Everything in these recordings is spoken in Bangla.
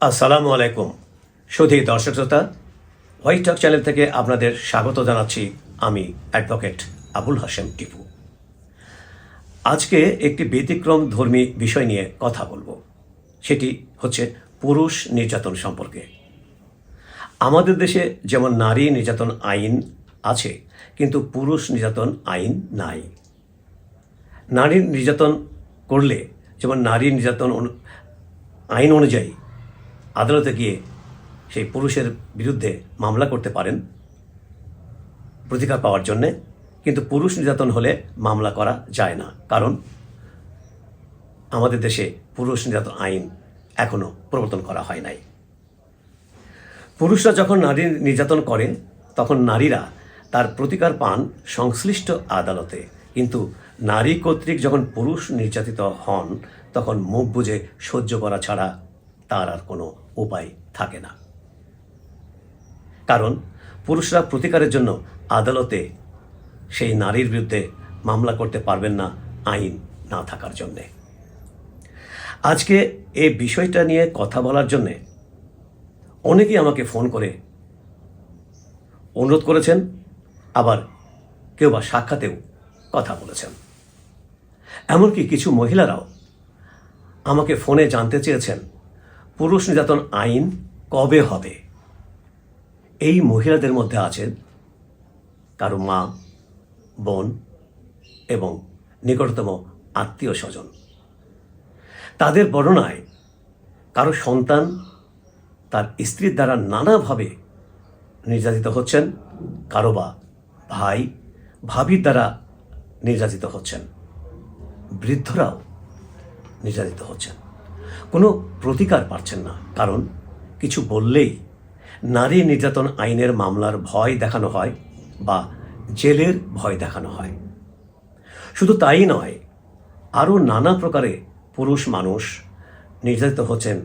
আসসালামু আলাইকুম। সুধী দর্শক শ্রোতা হোয়াইট টক চ্যানেল থেকে আপনাদের স্বাগত জানাচ্ছি আমি অ্যাডভোকেট আবুল হাসেম টিপু। আজকে একটি ব্যতিক্রম ধর্মী বিষয় নিয়ে কথা বলব। সেটি হচ্ছে পুরুষ নির্যাতন সম্পর্কে। আমাদের দেশে যেমন নারী নির্যাতন আইন আছে, কিন্তু পুরুষ নির্যাতন আইন নাই। নারী নির্যাতন করলে, যেমন নারী নির্যাতন আইন অনুযায়ী আদালতে গিয়ে সেই পুরুষের বিরুদ্ধে মামলা করতে পারেন প্রতিকার পাওয়ার জন্যে, কিন্তু পুরুষ নির্যাতন হলে মামলা করা যায় না। কারণ আমাদের দেশে পুরুষ নির্যাতন আইন এখনও প্রবর্তন করা হয় নাই। পুরুষরা যখন নারী নির্যাতন করে, তখন নারীরা তার প্রতিকার পান সংশ্লিষ্ট আদালতে। কিন্তু নারী কর্তৃক যখন পুরুষ নির্যাতিত হন, তখন মুখ বুঝে সহ্য করা ছাড়া তার আর কোনো উপায় থাকে না। কারণ পুরুষরা প্রতিকারের জন্য আদালতে সেই নারীর বিরুদ্ধে মামলা করতে পারবেন না আইন না থাকার জন্যে। আজকে এই বিষয়টা নিয়ে কথা বলার জন্যে অনেকেই আমাকে ফোন করে অনুরোধ করেছেন, আবার কেউ বা সাক্ষাতেও কথা বলেছেন। এমনকি কিছু মহিলারাও আমাকে ফোনে জানতে চেয়েছেন পুরুষ নির্যাতন আইন কবে হবে? এই মহিলাদের মধ্যে আছেন কারও মা, বোন এবং নিকটতম আত্মীয় স্বজন তাদের বর্ণনায় কারও সন্তান তার স্ত্রীর দ্বারা নানাভাবে নির্যাতিত হচ্ছেন, কারও বা ভাই, ভাবির দ্বারা নির্যাতিত হচ্ছেন, বৃদ্ধরাও নির্যাতিত হচ্ছেন। কোনো প্রতিকার পাচ্ছেন না। কারণ কিছু বললেই নারী নির্যাতন আইনের মামলার ভয় দেখানো হয় বা জেলের ভয় দেখানো হয়। শুধু তাই নয়, আরও নানা প্রকারে পুরুষ মানুষ নির্যাতিত হচ্ছেন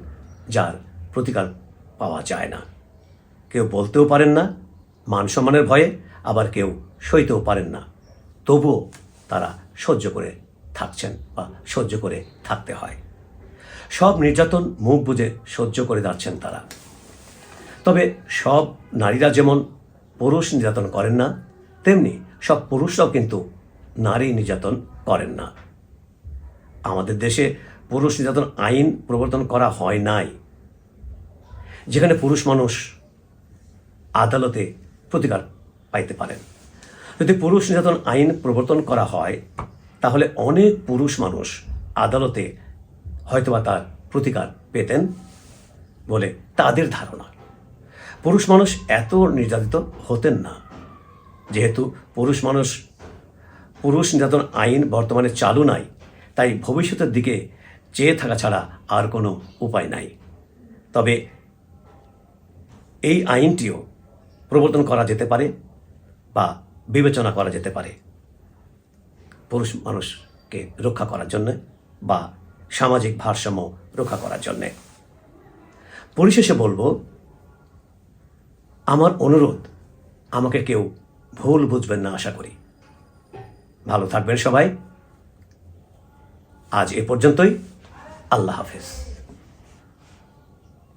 যার প্রতিকার পাওয়া যায় না। কেউ বলতেও পারেন না, মান সম্মানের ভয়ে আবার কেউ সইতেও পারেন না। তবুও তারা সহ্য করে থাকছেন বা সহ্য করে থাকতে হয়। সব নির্যাতন মুখ বুঝে সহ্য করে যাচ্ছেন তারা। তবে সব নারীরা যেমন পুরুষ নির্যাতন করেন না, তেমনি সব পুরুষরাও কিন্তু নারী নির্যাতন করেন না। আমাদের দেশে পুরুষ নির্যাতন আইন প্রবর্তন করা হয় নাই। যেখানে পুরুষ মানুষ আদালতে প্রতিকার পাইতে পারেন। যদি পুরুষ নির্যাতন আইন প্রবর্তন করা হয়, তাহলে অনেক পুরুষ মানুষ আদালতে হয়তোবা তার প্রতিকার পেতেন বলে তাদের ধারণা। পুরুষ মানুষ এত নির্যাতিত হতেন না। যেহেতু পুরুষ মানুষ, পুরুষ নির্যাতন আইন বর্তমানে চালু নাই, তাই ভবিষ্যতের দিকে চেয়ে থাকা ছাড়া আর কোনো উপায় নাই। তবে এই আইনটিও প্রবর্তন করা যেতে পারে বা বিবেচনা করা যেতে পারে। পুরুষ মানুষকে রক্ষা করার জন্য বা সামাজিক ভারসাম্য রক্ষা করার জন্যে। পরিশেষে বলব, আমার অনুরোধ, আমাকে কেউ ভুল বুঝবেন না আশা করি। ভালো থাকবেন সবাই। আজ এ পর্যন্তই। আল্লাহ হাফেজ।